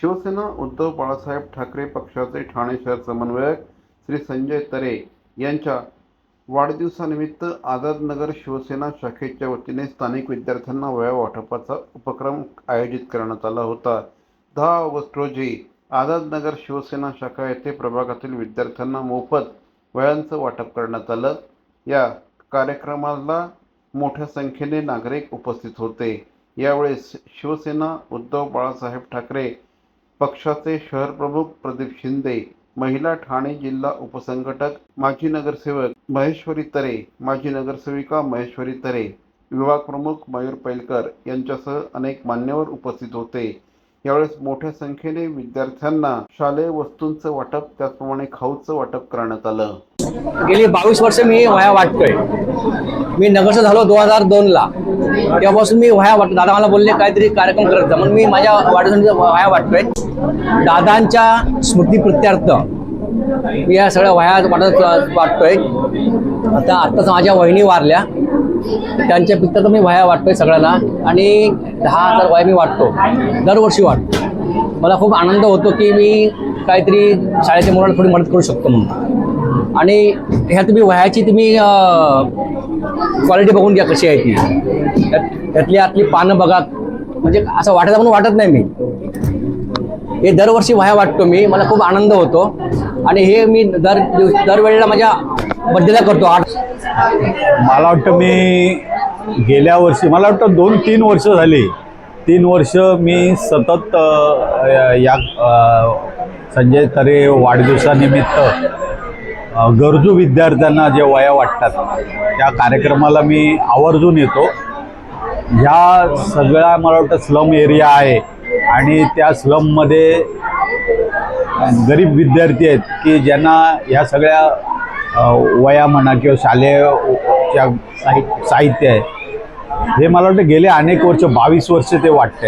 शिवसेना उद्धव बाळासाहेब ठाकरे पक्षाचे ठाणे शहर समन्वयक श्री संजय तरे यांच्या वाढदिवसानिमित्त आझादनगर शिवसेना शाखेच्या वतीने स्थानिक विद्यार्थ्यांना वया वाटपाचा उपक्रम आयोजित करण्यात आला होता. दहा ऑगस्ट रोजी आझादनगर शिवसेना शाखा येथे प्रभागातील विद्यार्थ्यांना मोफत वयांचं वाटप करण्यात आलं. या कार्यक्रमाला मोठ्या संख्येने नागरिक उपस्थित होते. यावेळेस शिवसेना उद्धव बाळासाहेब ठाकरे पक्षाचे शहर प्रमुख प्रदीप शिंदे महिला ठाणे जिल्हा उपसंघटक माजी नगरसेवक महेश्वरी तरे माजी नगरसेविका महेश्वरी तरे विभाग प्रमुख मयूर पैलकर यांच्यासह अनेक मान्यवर उपस्थित होते. यावेळेस मोठ्या संख्येने विद्यार्थ्यांना शालेय वस्तूंचं वाटप त्याचप्रमाणे खाऊचं वाटप करण्यात आलं. गेली बावीस वर्ष मी वया वाटतोय. मी नगरचं झालो दोन हजार दोनला. तेव्हापासून मी वया वाटतो. दादा मला बोलले काहीतरी कार्यक्रम करत जा. म्हणून मी माझ्या वाढदिवसाच्या वया वाटतोय. दादांच्या स्मृती प्रत्यार्थ मी या सगळ्या वह्या वाटत वाटतोय. आता आत्ताच माझ्या वहिनी वारल्या. त्यांच्या पित्तात मी वह्या वाटतोय सगळ्यांना आणि दहा हजार वह्या मी वाटतो. दरवर्षी वाटतो. मला खूप आनंद होतो की मी काहीतरी शाळेच्या मुलांना थोडी मदत करू शकतो म्हणून. आणि ह्या तुम्ही वह्याची तुम्ही क्वालिटी बघून घ्या कशी आहे ती. त्यातली आतली पानं बघा. म्हणजे असं वाटत म्हणून वाटत नाही मी. हे दरवर्षी वह्या वाटतो मी. मला खूप आनंद होतो. आणि हे मी दर दिवस दरवेळेला माझ्या बड्डेला करतो. आठ मला वाटतं मी गेल्या वर्षी मला वाटतं दोन तीन वर्ष झाली. तीन वर्ष मी सतत या संजय तरे वाढदिवसानिमित्त गरजू विद्यार्थ्यांना जे वया वाटतात त्या कार्यक्रमाला मी आवर्जून येतो. ह्या सगळ्या मला वाटतं स्लम एरिया आहे आणि त्या स्लममध्ये गरीब विद्यार्थी आहेत की ज्यांना ह्या सगळ्या वया म्हणा किंवा शालेयच्या साहित्य साहित्य आहे. हे मला वाटतं गेले अनेक वर्ष बावीस वर्ष ते वाटत आहेत